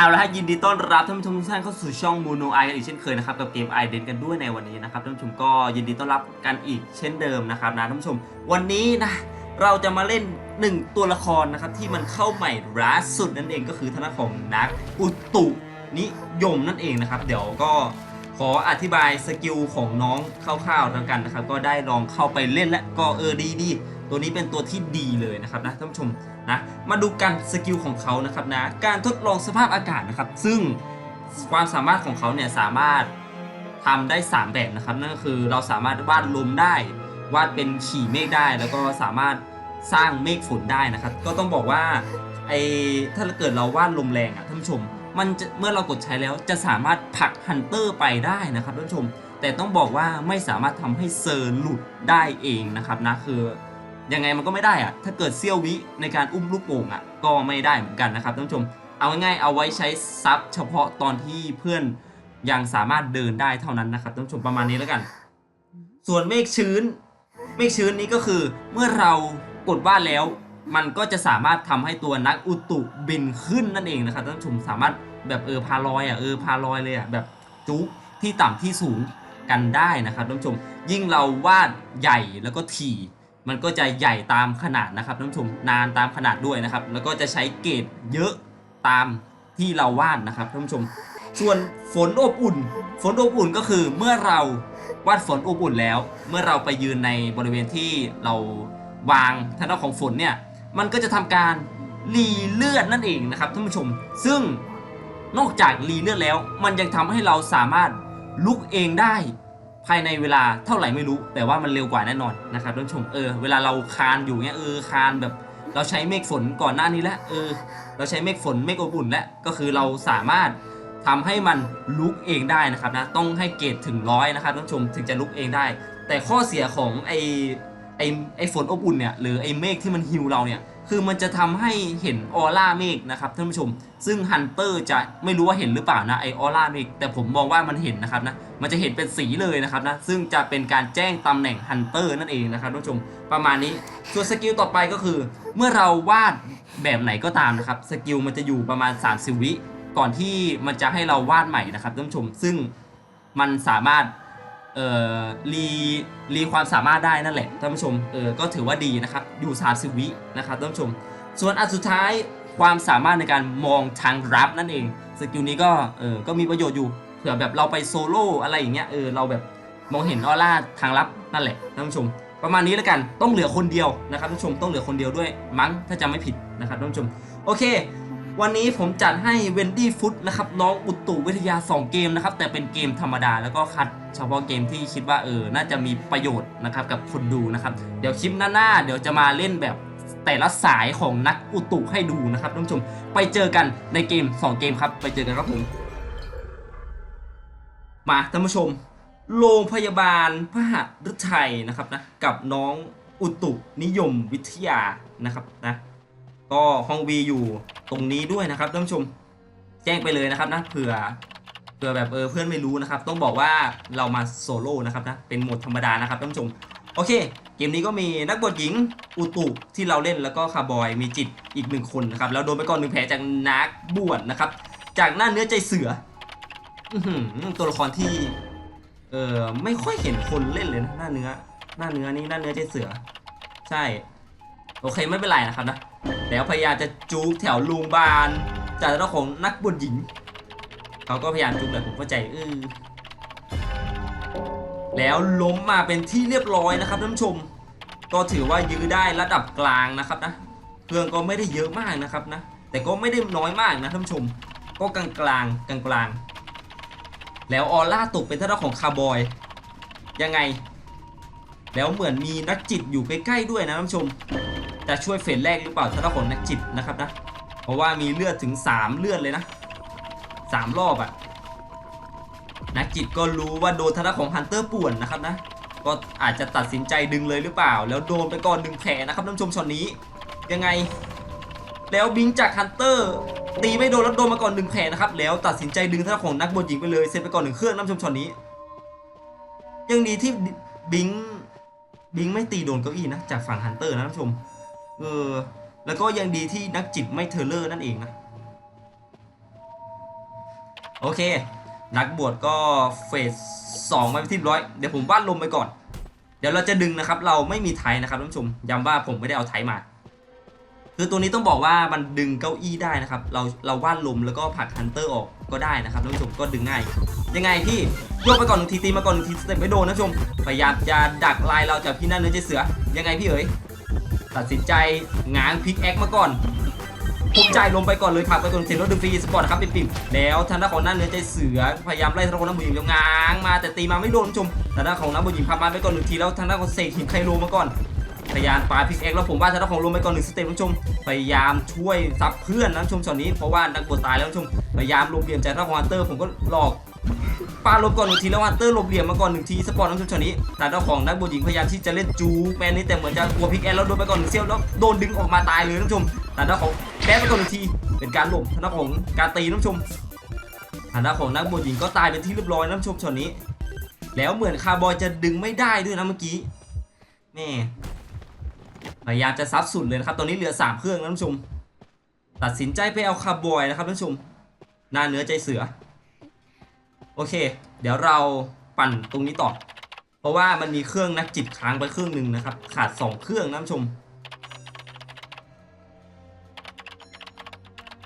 เอาละฮะยินดีต้อนรับท่านผู้ชมทุกท่านเข้าสู่ช่องมูโนไอกันอีกเช่นเคยนะครับกับเกมไอเดนกันด้วยในวันนี้นะครับท่านผู้ชมก็ยินดีต้อนรับกันอีกเช่นเดิมนะครับนะท่านผู้ชม วันนี้นะเราจะมาเล่นหนึ่งตัวละครนะครับที่มันเข้าใหม่ล่าสุดนั่นเองก็คือทางด้านของนักอุตุนิยมนั่นเองนะครับ เดี๋ยวก็ขออธิบายสกิลของน้องคร่าวๆแล้วกันนะครับก็ได้ลองเข้าไปเล่นและก็เออดีดี ตัวนี้เป็นตัวที่ดีเลยนะครับนะท่านผู้ชมนะมาดูกันสกิลของเขานะครับนะการทดลองสภาพอากาศนะครับ ซึ่งความสามารถของเขาเนี่ยสามารถทำได้ 3 แบบนะครับนั่นก็คือเราสามารถวาดลมได้ วาดเป็นขี่เมฆได้ แล้วก็สามารถสร้างเมฆฝนได้นะครับ ก็ต้องบอกว่าไอถ้าเกิดเราวาดลมแรงอะท่านผู้ชม มันจะเมื่อเรากดใช้แล้วจะสามารถผลักฮันเตอร์ไปได้นะครับท่านผู้ชม แต่ต้องบอกว่าไม่สามารถทำให้เซอร์หลุดได้เองนะครับนะคือ ยังไงมันก็ไม่ได้อะถ้าเกิดเซี่ยววิในการอุ้มลูกโป่งอะก็ไม่ได้เหมือนกันนะครับท่านผู้ชม เอาง่ายๆเอาไว้ใช้ซับเฉพาะตอนที่เพื่อนยังสามารถเดินได้เท่านั้นนะครับท่านผู้ชมประมาณนี้แล้วกัน ส่วนเมฆชื้น เมฆชื้นนี้ก็คือเมื่อเรากดวาดแล้วมันก็จะสามารถทำให้ตัวนักอุตุบินขึ้นนั่นเองนะครับท่านผู้ชมสามารถแบบเออพาลอยอะเออพาลอยเลยอะแบบจุกที่ต่ำที่สูงกันได้นะครับท่านผู้ชมยิ่งเราวาดใหญ่แล้วก็ถี่ มันก็จะใหญ่ตามขนาดนะครับท่านผู้ชมนานตามขนาดด้วยนะครับ แล้วก็จะใช้เกรดเยอะตามที่เราวาดนะครับท่านผู้ชม ส่วนฝนอบอุ่น ฝนอบอุ่นก็คือเมื่อเราวาดฝนอบอุ่นแล้ว เมื่อเราไปยืนในบริเวณที่เราวางทางด้านของฝนเนี่ยมันก็จะทำการรีเลือดนั่นเองนะครับท่านผู้ชม ซึ่งนอกจากรีเลือดแล้ว มันยังทำให้เราสามารถลุกเองได้ ภายในเวลาเท่าไหร่ไม่รู้ แต่ว่ามันเร็วกว่าแน่นอนนะครับท่านผู้ชมเออเวลาเราคานอยู่เงี้ยเออคานแบบ เราใช้เมฆฝนก่อนหน้านี้แล้วเออ เราใช้เมฆฝนเมฆอบอุ่นแล้วก็คือเราสามารถทำให้มันลุกเองได้นะครับนะต้องให้เกรดถึงร้อยนะครับท่านผู้ชมถึงจะลุกเองได้ แต่ข้อเสียของไอไอไอฝนอบอุ่นเนี่ยหรือไอเมฆที่มันฮิวเราเนี่ย คือมันจะทำให้เห็นออร่าเมฆนะครับท่านผู้ชม ซึ่งฮันเตอร์จะไม่รู้ว่าเห็นหรือเปล่านะไอออร่าเมฆแต่ผมมองว่ามันเห็นนะครับนะมันจะเห็นเป็นสีเลยนะครับนะซึ่งจะเป็นการแจ้งตำแหน่งฮันเตอร์นั่นเองนะครับท่านผู้ชมประมาณนี้ส่วนสกิลต่อไปก็คือ เมื่อเราวาดแบบไหนก็ตามนะครับสกิลมันจะอยู่ประมาณ 30 วิก่อนที่มันจะให้เราวาดใหม่นะครับท่านผู้ชม ซึ่งมันสามารถ เอ่อรีรีความสามารถได้นั่นแหละท่านผู้ชมเออก็ถือว่าดีนะครับอยู่30วินะครับท่านผู้ชม ส่วนอันสุดท้ายความสามารถในการมองทางรับนั่นเองสกิลนี้ก็เออก็มีประโยชน์อยู่เผื่อแบบเราไปโซโล่อะไรอย่างเงี้ยเออเราแบบมองเห็นออร่าทางลับนั่นแหละท่านผู้ชม ประมาณนี้แล้วกันต้องเหลือคนเดียวนะครับท่านผู้ชมต้องเหลือคนเดียวด้วยมั้งถ้าจำไม่ผิดนะครับท่านผู้ชมโอเค วันนี้ผมจัดให้เวนดี้ฟุตนะครับน้องอุตุวิทยา 2 เกมนะครับ แต่เป็นเกมธรรมดาแล้วก็คัดเฉพาะเกมที่คิดว่าเออน่าจะมีประโยชน์นะครับกับคนดูนะครับ เดี๋ยวคลิปหน้าๆเดี๋ยวจะมาเล่นแบบแต่ละสายของนักอุตุให้ดูนะครับท่านผู้ชมไปเจอกันในเกม 2 เกมครับ ไปเจอกันครับผมมาท่านผู้ชม โรงพยาบาลพระหฤทัยนะครับนะกับน้องอุตุนิยมวิทยานะครับนะ ก็ห้องวีอยู่ตรงนี้ด้วยนะครับท่านผู้ชม แจ้งไปเลยนะครับนะเผื่อเผื่อแบบเออเพื่อนไม่รู้นะครับ ต้องบอกว่าเรามาโซโล่นะครับนะเป็นโหมดธรรมดานะครับท่านผู้ชมโอเค เกมนี้ก็มีนักบวชหญิงอุตุที่เราเล่นแล้วก็คาร์บอยมีจิตอีกหนึ่งคนนะครับแล้วโดนไปก่อนหนึ่งแผลจากนักบวชนะครับ จากหน้าเนื้อใจเสืออื้อหือตัวละครที่เออไม่ค่อยเห็นคนเล่นเลยนะหน้าเนื้อ หน้าเนื้อนี่หน้าเนื้อใจเสือ ใช่ โอเคไม่เป็นไรนะครับนะ แล้วพยายามจะจูกแถวลุงบานจากเจ้าของนักบวชหญิง เขาก็พยายามจูกแหละผมเข้าใจเออแล้วล้มมาเป็นที่เรียบร้อยนะครับท่านผู้ชม ก็ถือว่ายื้อได้ระดับกลางนะครับนะเครื่องก็ไม่ได้เยอะมากนะครับนะ แต่ก็ไม่ได้น้อยมากนะท่านผู้ชม ก็กลางกลางกลางกลางแล้วออร่าตกเป็นท่าของคาร์บอย ยังไง แล้วเหมือนมีนักจิตอยู่ใกล้ๆด้วยนะท่านผู้ชม จะช่วยเฟสแรกหรือเปล่าท่าของนักจิตนะครับนะ เพราะว่ามีเลือดถึง 3 เลือดเลยนะสามรอบอะนักจิตก็รู้ว่าโดนทางด้านของฮันเตอร์ป่วนนะครับนะ ก็อาจจะตัดสินใจดึงเลยหรือเปล่า แล้วโดนไปก่อนหนึ่งแผลนะครับท่านชมช็อตนี้ ยังไง แล้วบิงจากฮันเตอร์ตีไม่โดนแล้วโดนมาก่อนหนึ่งแผลนะครับ แล้วตัดสินใจดึงทางด้านของนักบอลหญิงไปเลยเซตไปก่อนหนึ่งเครื่องน้ำชมช็อตนี้ ยังดีที่บิงบิงไม่ตีโดนเก้าอี้นะจากฝั่งฮันเตอร์นะท่านผู้ชม เออ แล้วก็ยังดีที่นักจิตไม่เทเลอร์นั่นเองนะ โอเค นักบวชก็เฟสสองไปที่ร้อยเดี๋ยวผมวาดลมไปก่อน เดี๋ยวเราจะดึงนะครับ เราไม่มีไทยนะครับท่านผู้ชมย้ำว่าผมไม่ได้เอาไทยมา คือตัวนี้ต้องบอกว่ามันดึงเก้าอี้ได้นะครับ เราเราวาดลมแล้วก็ผลักฮันเตอร์ออกก็ได้นะครับท่านผู้ชมก็ดึงง่าย ยังไงพี่โยกไปก่อนหนึ่งทีตีมาก่อนหนึ่งทีสเต็ปไม่โดนนะท่านผู้ชมพยายามจะดักลายเราจากพี่นั่นเนื้อใจเสือยังไงพี่เอ๋ย ตัดสินใจง้างพิกแอคมาก่อนผมจ่ายลงไปก่อนเลยผลักไปก่อนเซนโรดึงฟรีสปอร์ตครับปิ่มๆแล้วทางด้านของหน้าเนื้อใจเสือพยายามไล่ทางด้านของน้ำบุญหญิงแล้วง้างมาแต่ตีมาไม่โดนคุณผู้ชมทางด้านของน้ำบุญหญิงพับมาไปก่อนหนึ่งทีแล้วทางด้านของเสกหินไคโลมาก่อนพยายามปาพิกแอคแล้วผมว่าทางด้านของลงไปก่อนหนึ่งสเต็ปคุณผู้ชมพยายามช่วยซับเพื่อนนะคุณผู้ชมช็อตนี้เพราะว่านักบวชตายแล้วคุณผู้ชมพยายามลบเหลี่ยมจทางด้านของฮันเตอร์ผมก็หลอก ปาลบก่อนหนึ่งทีแล้วฮันเตอร์หลบเหลี่ยมมาก่อนหนึ่งทีสปอร์ตน้องชมช็อตนี้แต่เจ้าของนักบวชหญิงพยายามที่จะเล่นจูแมนนี่แต่เหมือนจะกลัวพิกแอนแล้วโดนไปก่อนหนึ่งเซี่ยวแล้วโดนดึงออกมาตายเลยท่านผู้ชมแต่เจ้าของแพ้ไปก่อนหนึ่งทีเป็นการหลบทางด้าของการตีท่านผู้ชมทางด้านของนักบวชหญิงก็ตายเป็นที่เรียบร้อยนะท่านผู้ชมช็อตนี้ แล้วเหมือนคาร์บอยจะดึงไม่ได้ด้วยนะเมื่อกี้แม่พยายามจะซับสุดเลยนะครับ ตอนนี้เหลือสามเครื่องนะท่านผู้ชม ตัดสินใจไปเอาคาร์บอยนะครับท่านผู้ชมหน้าเนื้อใจเสือ โอเค เดี๋ยวเราปั่นตรงนี้ต่อ เพราะว่ามันมีเครื่องนักจิตค้างไปเครื่องหนึ่งนะครับ ขาด 2 เครื่องนะท่านผู้ชม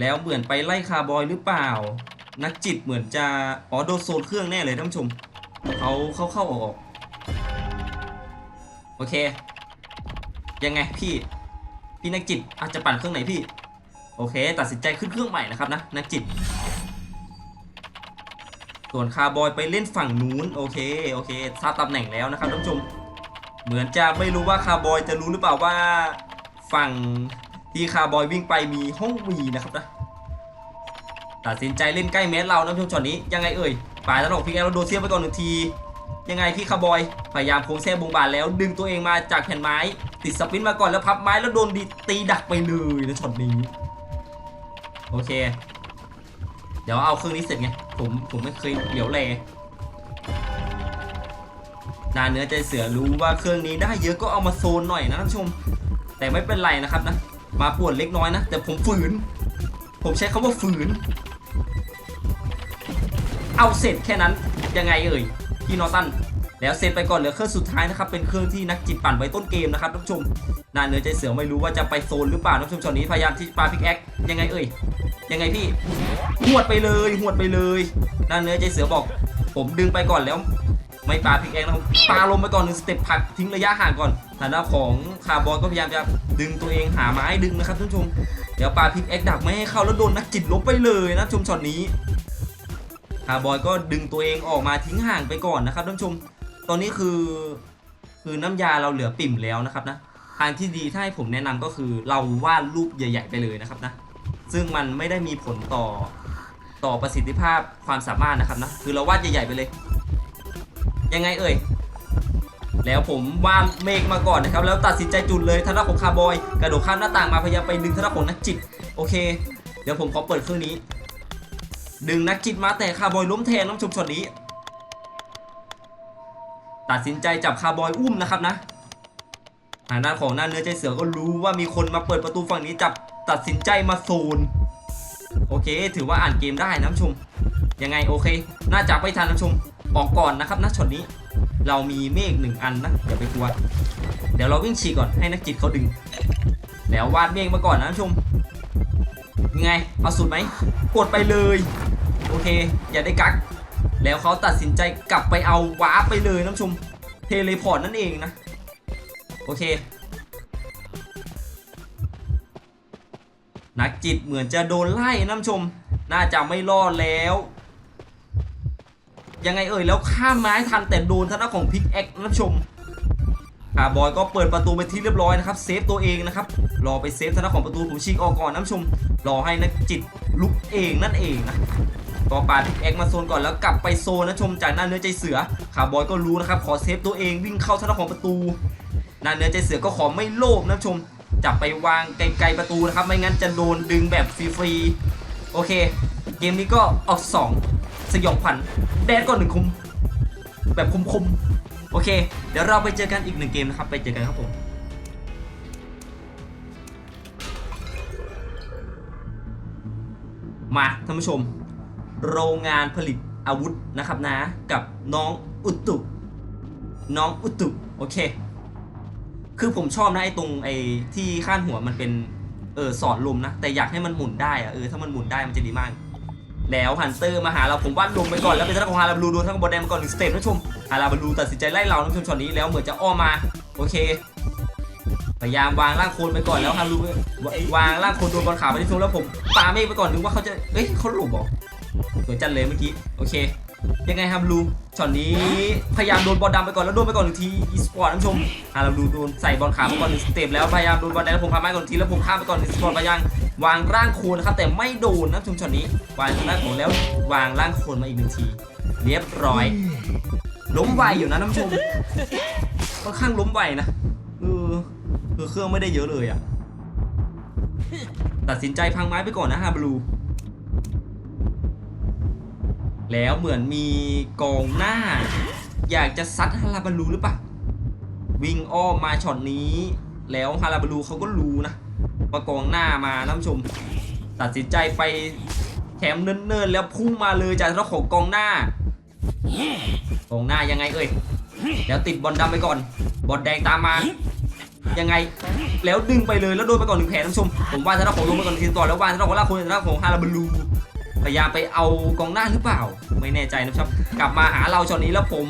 แล้วเหมือนไปไล่คาร์บอยหรือเปล่า นักจิตเหมือนจะอ๋อโดนโซนเครื่องแน่เลยท่านชมเขาเข้าเข้าออกโอเค ยังไงพี่พี่นักจิตอาจจะปั่นเครื่องไหนพี่ โอเค ตัดสินใจขึ้นเครื่องใหม่นะครับนะนักจิต ส่วนคาร์บอยไปเล่นฝั่งนู้นโอเคโอเคทราบตำแหน่งแล้วนะครับท่านผู้ชม เหมือนจะไม่รู้ว่าคาร์บอยจะรู้หรือเปล่าว่าฝั่งที่คาร์บอยวิ่งไปมีห้องวีนะครับนะตัดสินใจเล่นใกล้แมสเรานะท่านผู้ชมช็อตนี้ยังไงเอ่ยป่าตลกพี่แอลโดนเซียไปก่อนหนึ่งที ยังไงพี่คาร์บอยพยายามโค้งแซ่บงบาทแล้วดึงตัวเองมาจากแผ่นไม้ ติดสปินมาก่อนแล้วพับไม้แล้วโดนดตีดักไปเลยนะช็อตนี้โอเค เดี๋ยวเอาเครื่องนี้เสร็จไง ผมผมไม่เคยเหลียวแลนาเนื้อใจเสือรู้ว่าเครื่องนี้ได้เยอะก็เอามาโซนหน่อยนะท่านผู้ชม แต่ไม่เป็นไรนะครับนะ มาปวดเล็กน้อยนะ แต่ผมฝืน ผมใช้คำว่าฝืน เอาเสร็จแค่นั้นยังไงเอ่ยพี่นอตันแล้วเสร็จไปก่อนเหลือเครื่องสุดท้ายนะครับเป็นเครื่องที่นักจิตปั่นไว้ต้นเกมนะครับท่านผู้ชมนาเนื้อใจเสือไม่รู้ว่าจะไปโซนหรือเปล่าท่านผู้ชมช็อตนี้พยายามที่ปาพิกแอคยังไงเอ่ย ยังไงพี่หวดไปเลยหวดไปเลยนั่นเนื้อใจเสือบอก ผมดึงไปก่อนแล้ว ไม่ปาพิกแองนะปาลงไปก่อนหนึ่งสเต็ปผักทิ้งระยะห่างก่อนฐานะของคาร์บอนก็พยายามจะดึงตัวเองหาไม้ดึงนะครับท่านผู้ชมเดี๋ยวปาพิกแอกดักไม่ให้เข้าแล้วโดนนักจิตลบไปเลยนะชมช็อตนี้คาร์บอยก็ดึงตัวเองออกมาทิ้งห่างไปก่อนนะครับท่านผู้ชม ตอนนี้คือคือน้ำยาเราเหลือปิ่มแล้วนะครับนะทางที่ดีถ้าให้ผมแนะนำก็คือเราวาดรูปใหญ่ ๆ ไปเลยนะครับนะ ซึ่งมันไม่ได้มีผลต่อต่อประสิทธิภาพความสามารถนะครับนะคือเราวาดใหญ่ๆไปเลย ยังไงเอ่ย แล้วผมวาดเมฆมาก่อนนะครับ แล้วตัดสินใจจุดเลยทางด้าของคาร์บอย กระโดดข้ามหน้าต่างมาพยายามไปดึงทางด้าของนักจิต โอเค เดี๋ยวผมขอเปิดเครื่องนี้ ดึงนักจิตมาแต่คาร์บอยล้มแทนน้องชมช็อตนี้ ตัดสินใจจับคาร์บอยอุ้มนะครับนะทางด้านของหน้าเนื้อใจเสือก็รู้ว่ามีคนมาเปิดประตูฝั่งนี้จับ ตัดสินใจมาโซนโอเค ถือว่าอ่านเกมได้นะผู้ชม ยังไงโอเค น่าจะไม่ทันนะผู้ชม ออกก่อนนะครับนะช็อตนี้ เรามีเมฆหนึ่งอันนะอย่าไปกลัว เดี๋ยวเราวิ่งฉีกก่อนให้นักจิตเขาดึง แล้ววาดเมฆมาก่อนนะผู้ชม ยังไง เอาสุดไหม กดไปเลย โอเค อย่าได้กัก แล้วเขาตัดสินใจกลับไปเอาวาร์ปไปเลยนะผู้ชม เทเลพอร์ตนั่นเองนะ โอเค นักจิตเหมือนจะโดนไล่น้ำชม น่าจะไม่รอดแล้ว ยังไงเอ่ยแล้วข้ามไม้ทันแต่โดนทางด้านของพิกแอคน้ำชมคาร์บอยก็เปิดประตูไปที่เรียบร้อยนะครับเซฟตัวเองนะครับรอไปเซฟทางด้านของประตูผมชิงออกก่อนน้ำชม รอให้นักจิตลุกเองนั่นเองนะก็ปาพิกแอคมาโซนก่อนแล้วกลับไปโซนนะชมจากหน้าเนื้อใจเสือคาร์บอยก็รู้นะครับขอเซฟตัวเองวิ่งเข้าทางด้านของประตูหน้าเนื้อใจเสือก็ขอไม่โลภนะชม จับไปวางไกลๆประตูนะครับ ไม่งั้นจะโดนดึงแบบฟรีๆ โอเค เกมนี้ก็ออก 2 สยองขวัญแดดก็หนึ่งคุม แบบคุมๆ โอเค เดี๋ยวเราไปเจอกันอีกหนึ่งเกมนะครับ ไปเจอกันครับผมมาท่านผู้ชม โรงงานผลิตอาวุธนะครับนะ กับน้องอุตุ น้องอุตุ โอเค คือผมชอบนะไอ้ตรงไอ้ที่ข้านหัวมันเป็นเออสอดลมนะ แต่อยากให้มันหมุนได้อะเออถ้ามันหมุนได้มันจะดีมาก แล้วฮันเตอร์มาหาเราผมวาดลงไปก่อนแล้วเป็นท่าของฮาราบลูโดนทั้งบอลแดงมาก่อนหนึ่งสเต็ปท่านผู้ชมฮาราบลูตัดสินใจไล่เราท่านผู้ชมช็อตนี้แล้วเหมือนจะอ้อมมาโอเคพยายามวางร่างโคลนไปก่อนแล้วฮารูวางร่างโคลนโดนบอลขาไปที่ทุ่งแล้วผมปาเมฆไปก่อนนึกว่าเขาจะเอ้ยเขาหลบหรอสวยจันเลยเมื่อกี้โอเค ยังไงฮารูช็อตนี้พยายามโดนบอลดำไปก่อนแล้วโดนไปก่อนหนึ่งทีอีสปอร์ตท่านผู้ชมฮาเราดูโดนใส่บอลขาไปก่อนหนึ่งสเต็ปแล้วพยายามโดนบอลแดงแล้วผมพาไม้ก่อนหนึ่งทีแล้วผมข้ามไปก่อนหนึ่งสปอร์ตพยายามวางร่างโคนนะครับแต่ไม่โดนนะท่านชมช็อตนี้วางร่างโคนแล้ววางร่างโคนมาอีกหนึ่งที เรียบร้อยล้มไวอยู่นะท่านผู้ชมค่อนข้างล้มไวนะเออคือเครื่องไม่ได้เยอะเลยอะตัดสินใจพังไม้ไปก่อนนะฮาบลู แล้วเหมือนมีกองหน้า อยากจะซัดฮาราบาลูหรือเปล่าวิ่งอ้อมมาช็อตนี้ แล้วฮาราบาลูเขาก็รู้นะว่ากองหน้ามานผู้ชม ตัดสินใจไปแถมเนิ่นๆแล้วพุ่งมาเลยจากเจ้าของกองหน้ากองหน้ายังไงเอ่ยแล้วติดบอลดำไปก่อน บอลแดงตามมายังไงแล้วดึงไปเลยแล้วโดนไปก่อนหนึ่งแผลท่านผู้ชมผมว่าธนาของลงไปก่อนทีก่อแล้วว่าธนาของลากคนธนาของฮาราบาลู พยายามไปเอากองหน้าหรือเปล่า ไม่แน่ใจนะครับ กลับมาหาเราช็อตนี้แล้วผม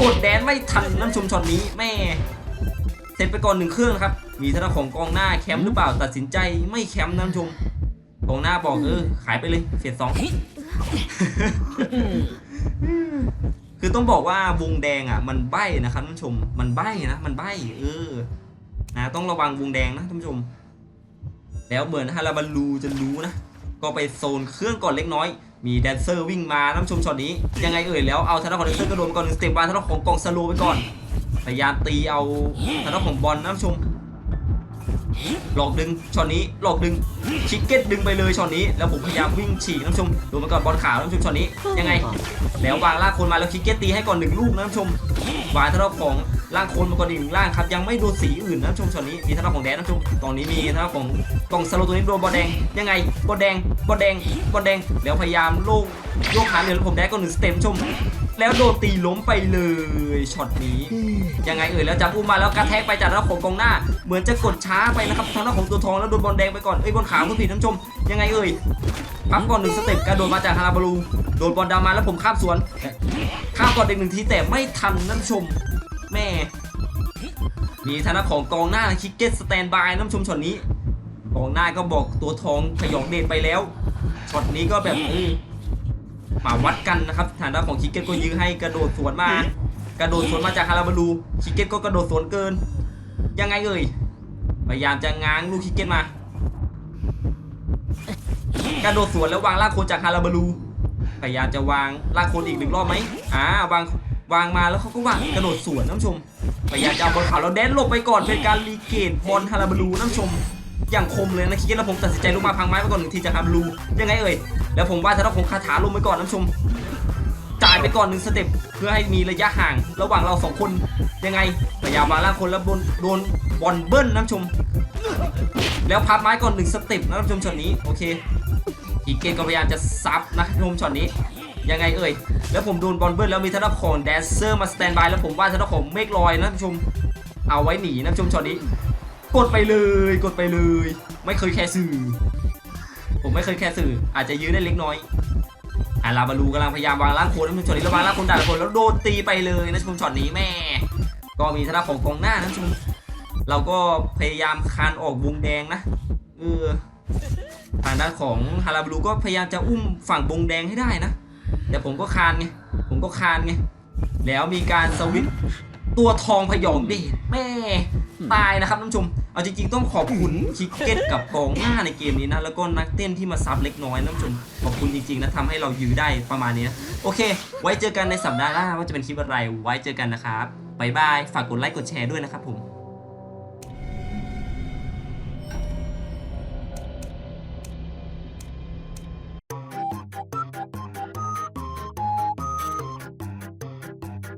กดแดนไม่ทันน้ำชมช็อตนี้แม่เสร็จไปก่อนหนึ่งเครื่องนะครับ มีธนาของกองหน้าแคมป์หรือเปล่า ตัดสินใจไม่แคมป์น้ำชมกองหน้าบอกเออขายไปเลยเฟสสองคือต้องบอกว่าวงแดงอะ มันใบ้นะครับท่านผู้ชม มันใบ้นะมันใบ้เออ นะ ต้องระวังวงแดงนะท่านผู้ชม แล้วเหมือนฮาราบาลูจะรู้นะ ก็ไปโซนเครื่องก่อนเล็กน้อย มีแดนเซอร์วิ่งมานผู้ชมช็อตนี้ ยังไงเอ่ยแล้วเอาทางด้าของแดนเซอร์กระโดดไปก่อนหนึ่งสเต็ปวางทางด้าของกองสโลไปก่อน พยายามตีเอาทางด้าของบอลนะท่านผู้ชม หลอกดึงช็อตนี้หลอกดึงชิคเก็ตดึงไปเลยช็อตนี้ แล้วผมพยายามวิ่งฉีกนผู้ชมดูมาก่อนบอลขาวนผู้ชมช็อตนี้ยังไง แล้ววางลางโคนมาแล้วคิกเก็ตตีให้ก่อนหนึ่งลูกนะท่านผู้ชมวางทางด้าของ ล่างโคนมาก่อนอีกหนึ่งล่างครับยังไม่โดนสีอื่นนะชมช็อตนี้มีทางด้าของแดนนะชมตรงนี้มีทางด้าของกล่องสโลตัวนี้โดนบอลแดงยังไงบอลแดงบอลแดงบอลแดงแล้วพยายามโลกโยกขาเหนือผมแดงก่อนหนึ่งสเต็มชม แล้วโดนตีล้มไปเลยช็อตนี้ ยังไงเอ่ยแล้วจับอุ้มมาแล้วกระแทกไปจากทางด้าของกองหน้า เหมือนจะกดช้าไปนะครับทางด้าของตัวทองแล้วโดนบอลแดงไปก่อนเอ้ยบอลขาวผู้ผิดท่านชม ยังไงเอ่ยปั๊มก่อนหนึ่งสเต็ปกระโดดมาจากฮาราบารูโดนบอลดำมาแล้วผมข้ามสวนข้ามก่อนเด็กหนึ่งทีแต่ไม่ทันท่านชม แม่ มีทางด้านของกองหน้าคิกเก็ตสแตนบายนผู้ชมช็อตนี้ กองหน้าก็บอกตัวทองพยองเดชไปแล้วช็อตนี้ก็แบบเออมาวัดกันนะครับฐานด้านของคิกเก็ตก็ยื้อให้กระโดดสวนมา กระโดดสวนมาจากฮาราบารูคิกเก็ตก็กระโดดสวนเกิน ยังไงเอ่ยพยายามจะง้างลูกคิกเก็ตมากระโดดสวนแล้ววางลากโคนจากฮาราบารูพยายามจะวางลากโคนอีกหนึ่งรอบไหมอ่าวาง วางมาแล้วเขาก็วางกระโดดสวนน้ำชมพยายามจะเอาบอลขาวแล้วแดนหลบไปก่อนเป็นการรีเกตบอลฮาราบารูน้ำชมอย่างคมเลยนะคิกเก็ตแล้วผมตัดสินใจลงมาพังไม้ไปก่อนหนึ่งทีจากฮาร์บูยังไงเอ่ยแล้วผมว่าถ้าเราคงคาถาลงไปก่อนน้ำชมจ่ายไปก่อนหนึ่งสเต็ปเพื่อให้มีระยะห่างระหว่างเราสองคนยังไงพยายามวาล่างคนแล้วโดนโดนบอลเบิ้ลน้ำชม แล้วพับไม้ก่อนหนึ่งสเต็ปนะน้ำชมช็อตนี้โอเคอีกเกมก็พยายามจะซับนะน้ำชมช็อตนี้ ยังไงเอ่ย แล้วผมโดนบอลเบิ้ลแล้วมีทางด้านของแดนเซอร์มาสแตนบายแล้วผมว่าทางด้านของเมฆลอยนะน้ำชม เอาไว้หนีนะน้ำชมช็อตนี้ กดไปเลย กดไปเลย ไม่เคยแคร์สื่อ ผมไม่เคยแคร์สื่อ อาจจะยื้อได้เล็กน้อยอาราบาลูกำลังพยายามวางล่างโคนนะชมช็อตนี้แล้ววางล่างโคนด่าคนแล้วโดนตีไปเลยนะชมช็อตนี้แม่ ก็มีทางด้านของกองหน้านะชมเราก็พยายามคานออกวงแดงนะเออทางด้านของฮาราบาลูก็พยายามจะอุ้มฝั่งวงแดงให้ได้นะ แต่ผมก็คานไงผมก็คานไงแล้วมีการสวิตตัวทองพยองเดชแม่ตายนะครับท่านผู้ชม เอาจริงๆต้องขอบคุณคิกเก็ตกับกองหน้าในเกมนี้นะ แล้วก็นักเต้นที่มาซับเล็กน้อยนะท่านผู้ชม ขอบคุณจริงๆนะทำให้เรายื้อได้ประมาณนี้นะ โอเค ไว้เจอกันในสัปดาห์หน้าว่าจะเป็นคลิปอะไร ไว้เจอกันนะครับบ๊ายบาย ฝากกดไลค์กดแชร์ด้วยนะครับผม